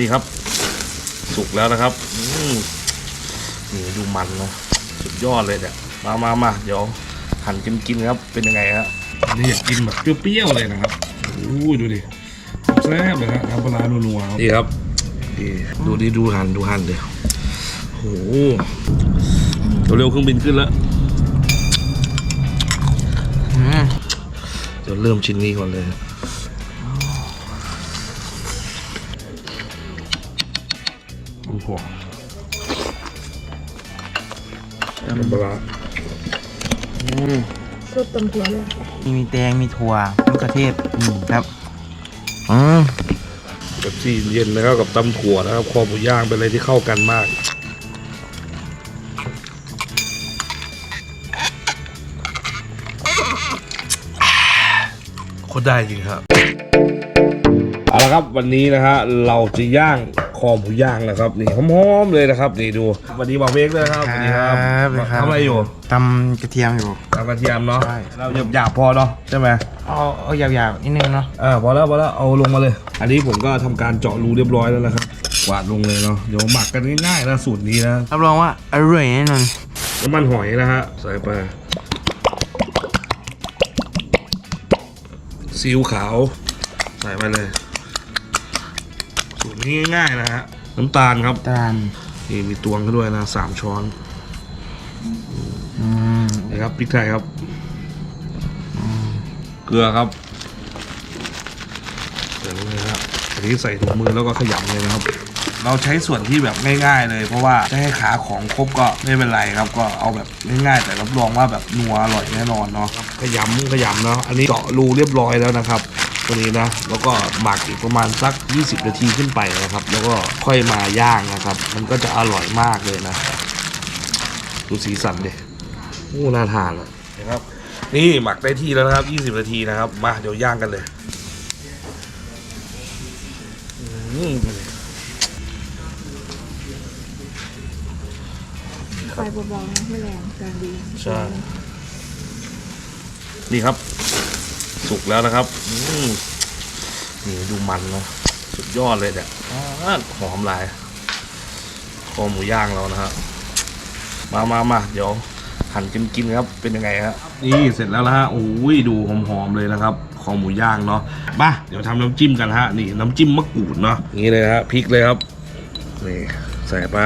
นี่ครับ สุกแล้วนะครับอืมนี่ดูมันนะสุดยอดเลยเนี่ยมามามาเดี๋ยวหั่นกินกินครับ เป็นยังไงฮะนี่อยากกินแบบเปรี้ยวๆเลยนะครับอู้ยดูดิแซ่บเลยฮะน้ำปลาร้านัวๆครับนี่ครับนี่ดูดิดูหั่นดูหั่นเดี๋ยวโอ้โหเร็วๆเครื่องบินขึ้นแล้วอืมเดี๋ยวเริ่มชิ้นนี้ก่อนเลย โอ้โหน้ำปลาร้าอืมสดตำถั่วเลยมีแตงมีถั่วมะเขือเทศอืมครับอืมแบบที่เย็นนะครับกับตำถั่วนะครับคอหมูย่างเป็นอะไรที่เข้ากันมากโคตรได้จริงครับ เอาละครับวันนี้นะฮะเราจะย่าง คอหมูย่างนะครับนี่หอมๆเลยนะครับนี่ดูวันนี้บอกเวกเลยนะครับสวัสดีครับเลยครับทำอะไรอยู่ตำกระเทียมอยู่ทำกระเทียมเนาะใช่เราหยาบๆพอเนาะใช่ไหมเอาเอาหยาบๆนิดนึงเนาะอ่าพอแล้วพอแล้วเอาลงมาเลย อันนี้ผมก็ทำการเจาะรูเรียบร้อยแล้วนะครับกวาดลงเลยเนาะเดี๋ยวหมักกันง่ายๆนะสูตรนี้นะรับรองว่าอร่อยแน่นอนน้ำมันหอยนะฮะใส่ไปซีอิ๊วขาวใส่ไปเลย สูตรนี้ง่ายๆนะฮะน้ำตาลครับตาลนี่มีตวงเขาด้วยนะสามช้อนอืมนะครับพริกไทยครับ เกลือครับเสร็จเลยครับอันนี้ใส่ถุงมือแล้วก็ขยำเลยนะครับ เราใช้ส่วนที่แบบง่ายๆเลย เพราะว่าจะให้ขาของครบก็ไม่เป็นไรครับ ก็เอาแบบง่ายๆแต่รับรองว่าแบบนัวอร่อยแน่นอนเนาะขยำขยำเนาะอันนี้เจาะรูเรียบร้อยแล้วนะครับ ตัวนี้นะ แล้วก็หมักอีกประมาณสัก 20 นาทีขึ้นไปนะครับ แล้วก็ค่อยมาย่างนะครับ มันก็จะอร่อยมากเลยนะ ดูสีสันดิโอ้น่าทานอะนะครับ นี่หมักได้ที่แล้วนะครับ 20 นาทีนะครับ มาเดี๋ยวย่างกันเลยอืมไฟเบาๆนะไม่แรงกลางดี ใช่ นี่ครับ สุกแล้วนะครับอืมนี่ดูมันนะสุดยอดเลยเนี่ยอ้าวหอมหลายคอหมูย่างเรานะฮะมามามาเดี๋ยวหั่นกินกินครับเป็นยังไงฮะนี่เสร็จแล้วนะฮะโอ้ยดูหอมๆเลยนะครับคอหมูย่างเนาะมาเดี๋ยวทำน้ำจิ้มกันฮะนี่น้ำจิ้มมะกรูดเนาะนี่เลยฮะพริกเลยครับนี่ใส่ไป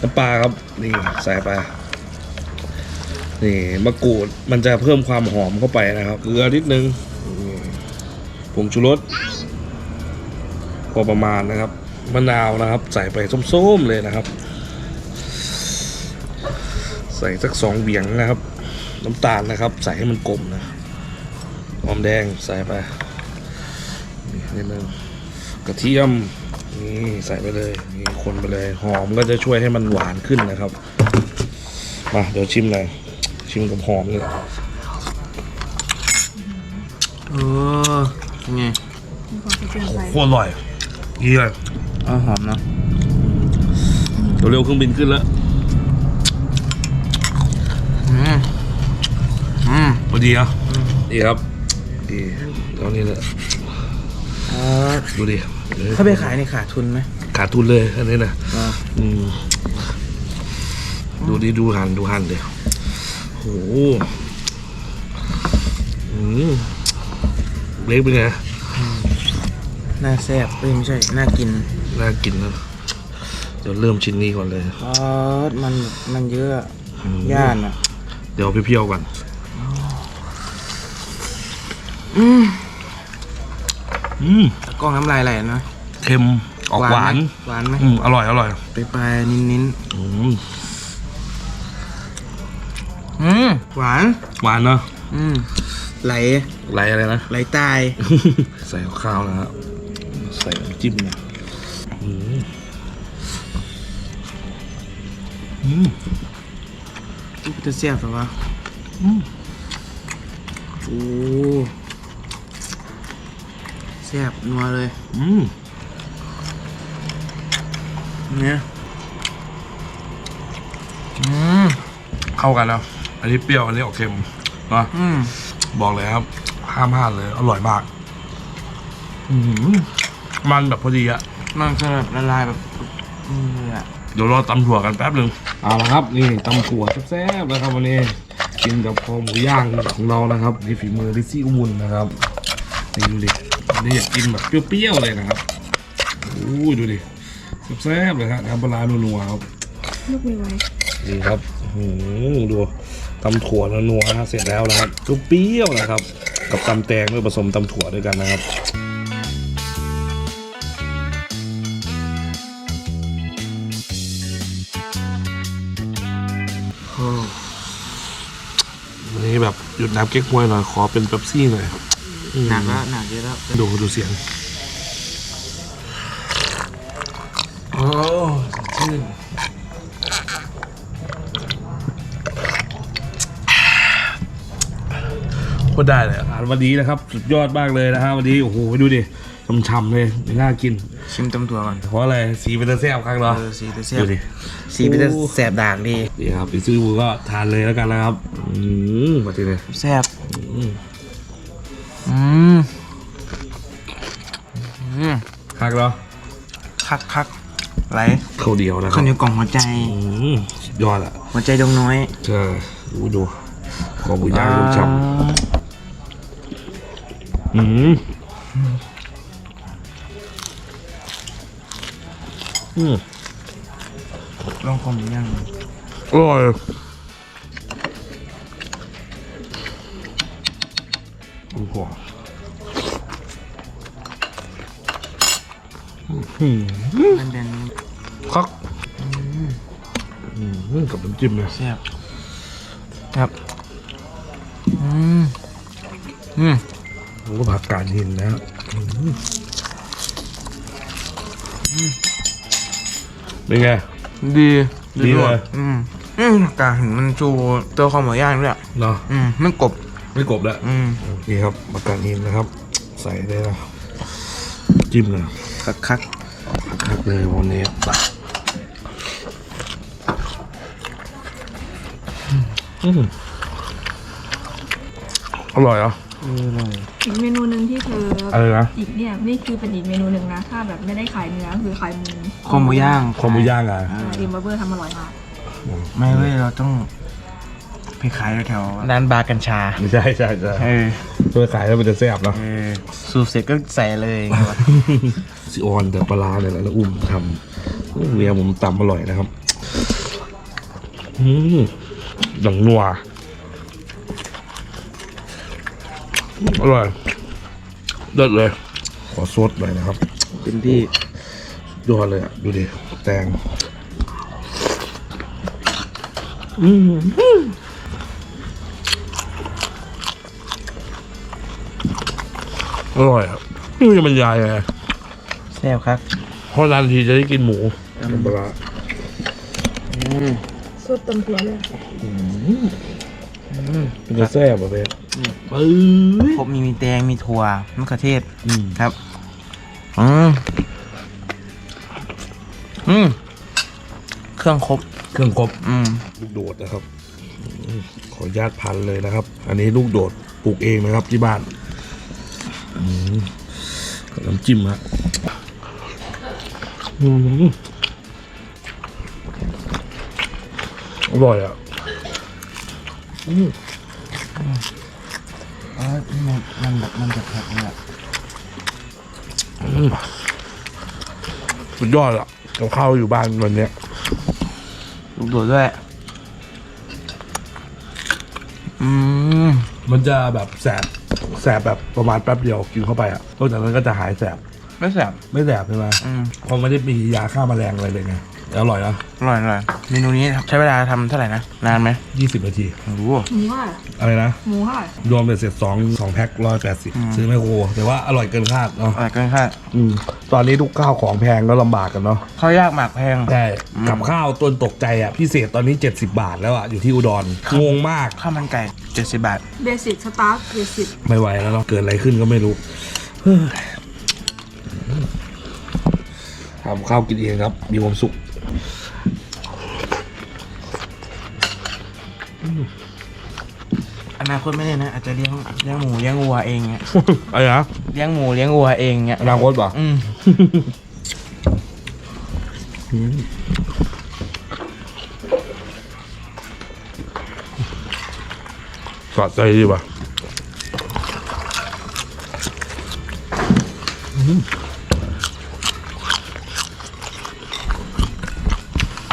น้ำปลาครับนี่ใส่ไป นี่มะกรูดมันจะเพิ่มความหอมเข้าไปนะครับเกลือนิดนึงผงชูรสพอประมาณนะครับมะนาวนะครับ ใส่ไปส้มๆเลยนะครับ ใส่สักสองเบียงนะครับ น้ำตาลนะครับ ใส่ให้มันกลมนะหอมแดงใส่ไปนี่นิดนึงกระเทียมนี่ใส่ไปเลยนี่คนไปเลยหอมก็จะช่วยให้มันหวานขึ้นนะครับมาเดี๋ยวชิมหน่อย ชิมกับหอมเลยเออเป็นไงมีความกระเทียมไฟโคตรอร่อยนี่เลยเออหอมเนาะเร็วๆเครื่องบินขึ้นแล้วอืมอืมพอดีอะดีครับดีแล้วนี่แหละเออดูดิถ้าไปขายนี่ขาดทุนไหมขาดทุนเลยอันนี้นะอ่าอืมดูดิดูหันดูหันเดี๋ย วโหอืมเล็กเป็นไงน่าแซ่บเอ้ยไม่ใช่น่ากินน่ากินนะเดี๋ยวเริ่มชิ้นนี้ก่อนเลยเออมันมันเยอะย่านอะเดี๋ยวเพียวๆก่อนอืมอืมกล้องน้ำลายไหลนะเค็มออกหวาน ไหมหวานไหมอืมอร่อยอร่อยไปปลายๆนิ้นอืมๆ อืมหวาน หวานเนาะอืมไหลไหลอะไรนะ ไหลตาย ใส่ข้าวนะฮะใส่น้ำจิ้มเนี่ยอืมอืมจะเสียบหรอวะอืมโอ้เสียบนัวเลย อืมเนี่ยอืมเข้ากันแล้ว อันนี้เปรี้ยว อันนี้ออกเค็มเนาะอืมบอกเลยครับ ห้ามพลาดเลย อร่อยมาก อืมมันแบบพอดีอะมันคือแบบละลายแบบนี่เลยอะเดี๋ยวรอตำถั่วกันแป๊บหนึ่งเอาละครับ นี่ตำถั่วแซ่บๆนะครับวันนี้กินกับคอหมูย่างของเรานะครับนี่ฝีมือลิซซี่อุมุนนะครับนี่ดูดิอันนี่อยากกินแบบเปรี้ยวๆเลยนะครับอู้ยดูดิแซ่บๆเลยครับน้ำปลาร้านัวๆครับ ลูกมีไว้นี่ครับหืมดู ตำถั่วนัวๆนะเสร็จแล้วนะครับเปรี้ยวๆนะครับ กับตำแตงด้วยผสมตำถั่วด้วยกันนะครับวันนี้แบบหยุดน้ำเก๊กฮวยหน่อยขอเป็นเป๊ปซี่หน่อยอืมหนักแล้วหนักเยอะแล้วดูดูเสียงโอ้สดชื่น ตรได้เลยอาหารวันนี้นะครับ สุดยอดมากเลยนะฮะวันนี้โอ้โหไปดูดิช่ำๆเลยน่ากิน ชิมตำถั่วก่อนเพราะอะไรสีเป็นตะแซ่บครั้งเหรอเออสีจะแซ่ดูบดิ สีเป็นจะแสบด่างดีนี่ครับไปซื้อบูก็ทานเลยแล้วกันนะครับอืมมาทีเลยแซ่บอืมอืมอืมคักเหรอคักคักไหลข้าวเดียวนะครัข้าบวเหนียวกล่องหัวใจ อืมสุดยอดอะหัวใจดวงน้อย ใช่ดูดูขอบุญย่างดูช่ำ อืมอืมลองคอมย่างอร่อยโอ้โหอืมเป็นเป็นคักอืมกับน้ำจิ้มเลยแซ่บครับ อืม อืม ผมก็ผักกาดหินนะเป็นไง ดีดีเลย อืมอืมกาเห็นมันชูตัวข้าวหมูย่างด้วยอะเนาะอืมไม่กรบไม่กบแล้วอืมนี่ครับผักกาดหินนะครับ ใส่ได้แล้วจิ้มเลยคักคักคักเลยวันนี้ตักอืมอร่อย เหรอเออเลยอีกเมนูหนึ่งที่เธออะไรนะอีกเนี่ยนี่คือเป็นอีกเมนูหนึ่งนะ ถ้าแบบไม่ได้ขายเนื้อคือขายหมูข้าวหมูย่างคอหมูย่างอะอิมบับเบอร์ทำอร่อยมากไม่เว้ยเราต้องไปขายแถวร้านบาร์กัญชาไม่ใช่ใช่ใช่เออเพื่อขายแล้วมันจะแซ่บเนาะเออสูบเสร็จก็ใส่เลยไงวะซิออนแต่ปลาร้าเนี่ยแหละแล้วอุ้มทำอุ้มเมียผมตำอร่อยนะครับ อืมหนังนัว อร่อยเลิศเลย ขอซดหน่อยนะครับเป็นที่ยอดเลยอะ ดูดิ แตงอืมอร่อยอะไม่รู้จะบรรยายยังไงแซ่บครับเพราะนานทีจะได้กินหมูปลาร้าสดตำถั่วเลย มันจะแซ่บอะเบ๊ปื้ยครบมีมีแตงมีถั่วมะเขือเทศอืมครับอืมอืมเครื่องครบเครื่องครบอืมลูกโดดนะครับอืมขออนุญาตพันเลยนะครับ อันนี้ลูกโดดปลูกเองนะครับที่บ้านอืมกับน้ำจิ้มฮะอืมอร่อยอะ อืมเออมันมันแบบมันจะแพ็คเนี่ยอืมสุดยอดอะกับข้าวอยู่บ้านวันเนี้ยลูกโดดด้วย อืม มันจะแบบแสบ แสบแบบประมาณแป๊บเดียวกินเข้าไปอะนอกจากนั้นก็จะหายแสบ ไม่แสบ ไม่แสบใช่ไหมอืมเพราะไม่ได้มียาฆ่าแมลงอะไรเลยไง อร่อยนะอร่อยอร่อยเมนูนี้ใช้เวลาทำเท่าไหร่นะนานไหมยี่สิบนาที โอ้โหหมูเท่าไหร่อะไรนะ หมูเท่าไหร่รวมเป็นเสร็จสองสองแพ็คร้อยแปดสิบอืมซื้อไมโครแต่ว่าอร่อยเกินคาดเนาะอร่อยเกินคาดอืมตอนนี้ทุกข้าวของแพงก็ลำบากกันเนาะข้าวยากหมากแพง ใช่อืมกับข้าวต้นตกใจอะพิเศษตอนนี้ 70 บาทแล้วอะอยู่ที่อุดรงงมากข้าวมันไก่เจ็ดสิบบาท เบสิกสตาร์ทเบสิกไม่ไหวแล้วเนาะเกิดอะไรขึ้นก็ไม่รู้เฮ้ยทำข้าวกินเองครับมีความสุข อนาคตไม่แน่นะ อาจจะเลี้ยงเลี้ยงหมูเลี้ยงวัวเองเงี้ยอะไรนะเลี้ยงหมูเลี้ยงวัวเองเงี้ยอนาคตป่ะอืมสะใจดีว่ะ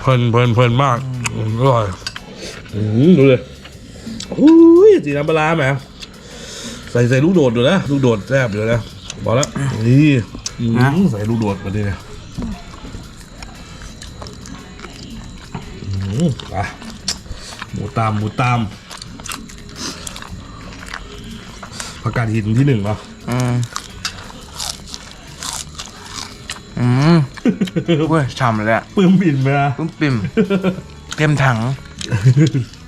เพลินเพลินเพลินมากอืมอร่อยอืมดูเลยอุ้ยจีน้ำปลาร้าไหมใส่ใส่ลูกโดดอยู่นะลูกโดดแซ่บอยู่นะบอกแล้วนี่อืมใส่ลูกโดดมาดิเนี่ยอืมอะหมูตามหมูตามผักกาดหินที่หนึ่งเนาะอืมอืม เว้ยฉ่ำเลยอะปื้มบินไปนะปุ้มปิ่มเต็มถัง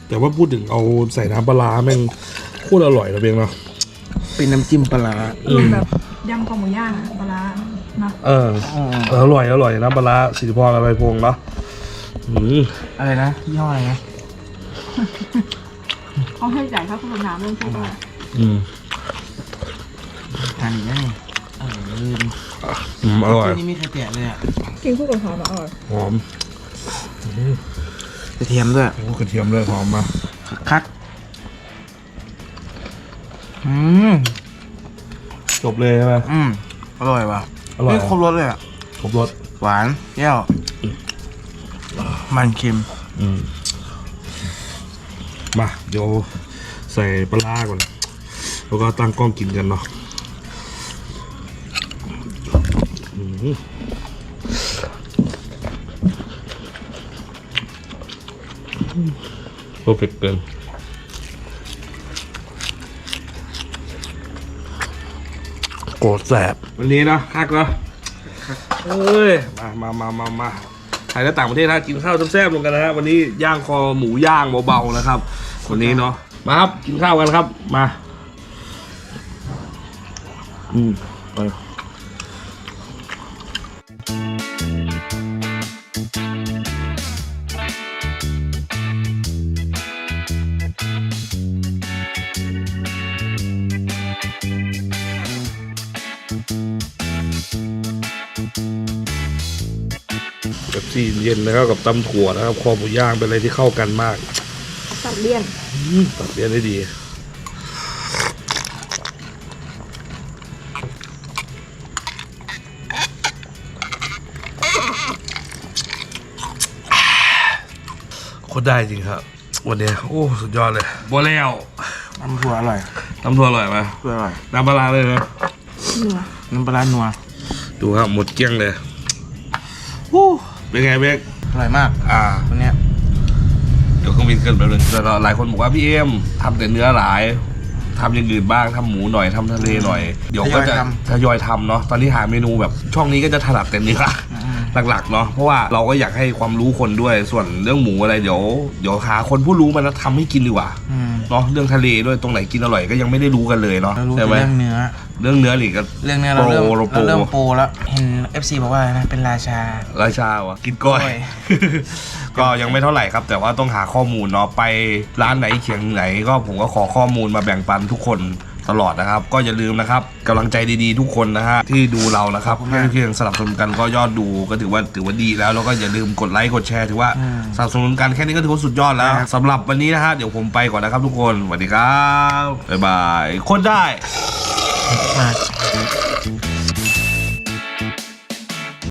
แต่ว่าพูดถึงเอาใส่น้ำปลาร้าแม่งโคตรอร่อยนะเพียงเนาะเป็นน้ำจิ้มปลาร้ารวมแบบยำคอหมูย่างอะปลาร้านะเอออร่อยอร่อยน้ำปลาร้าสิริพรอะไรพงษ์เนาะอืมอะไรนะยี่ห้ออะไรนะเขาให้จ่ายค่าโฆษณาเรื่องพวกนี้อืมทานอีกแล้วนี่เออลืม อืมอร่อยนี่มีใครแตะเลยอะกินคู่กับหอมอะอร่อยหอมกระเทียมด้วยโอ้กระเทียมเลยหอมมาคักอืมจบเลยใช่ไหมอืมอร่อยว่ะอร่อยไม่ครบรสเลยอะครบรสหวานเปรี้ยวมันเค็มอืมมาเดี๋ยวใส่ปลาร้าก่อน แล้วก็ตั้งกล้องกินกันเนาะ โปรเฟกเกินโกรธแสบวันนี้นะคักเนาะเอ้ย มามามามามาใครก็ต่างประเทศนะกินข้าวแซ่บๆลงกันนะฮะวันนี้ย่างคอหมูย่างเบาๆนะครับ วันนี้เนาะมาครับกินข้าวกันครับ มา อืมไป ซีเย็นนะครับกับตำถั่วนะครับคอหมูย่างเป็นอะไรที่เข้ากันมากตัดเลี่ยนอืมตัดเลี่ยนได้ดีโคตรได้จริงครับ วันนี้โอ้สุดยอดเลยบัวแล้วน้ำถั่วอร่อยน้ำถั่วอร่อยไหมถั่วอร่อยน้ำปลาร้าเลยนะนัวน้ำปลาร้านัวดูครับหมดเกลี้ยงเลยโอ้ เป็นไงเบกอร่อยมากอ่า ตัวเนี้ยเดี๋ยวเครื่องบินเกินไปเลยแต่หลายคนบอกว่าพี่เอ็มทำแต่เนื้อหลายทำอย่างอื่นบ้างทำหมูหน่อยทำทะเลหน่อย เดี๋ยวก็จะทยอยทำเนาะตอนนี้หาเมนูแบบช่องนี้ก็จะถนัดแต่เนื้อ หลักๆเนาะเพราะว่าเราก็อยากให้ความรู้คนด้วยส่วนเรื่องหมูอะไรเดี๋ยวเดี๋ยวหาคนผู้รู้มาแล้วทำให้กินดีกว่าอืมเนาะเรื่องทะเลด้วยตรงไหนกินอร่อยก็ยังไม่ได้รู้กันเลยเนาะเรารู้ใช่แต่ไหมเรื่องเนื้อ เรื่องเนื้อหรือก็ เรื่องเนี้ยเราเริ่มโปรเราโปรเริ่มโปรแล้ว เห็น FC บอกว่าอะไรนะ เป็นราชา ราชาวะกินก้อยก้อยก็ยังไม่เท่าไหร่ครับ แต่ว่าต้องหาข้อมูลเนาะไปร้านไหนเขียงไหน ก็ผมก็ขอข้อมูลมาแบ่งปันทุกคน ตลอดนะครับ ก็อย่าลืมนะครับกำลังใจดีๆทุกคนนะฮะที่ดูเรานะครับขอบคุณมากเพียงสนับสนุนกันก็ยอดดูก็ถือว่าถือว่าดีแล้วแล้วก็อย่าลืมกดไลค์กดแชร์ถือว่าอืมสนับสนุนกันแค่นี้ก็ถือว่าสุดยอดแล้วครับสำหรับวันนี้นะฮะเดี๋ยวผมไปก่อนนะครับทุกคนสวัสดีครับบ๊ายบายโคตรได้มาก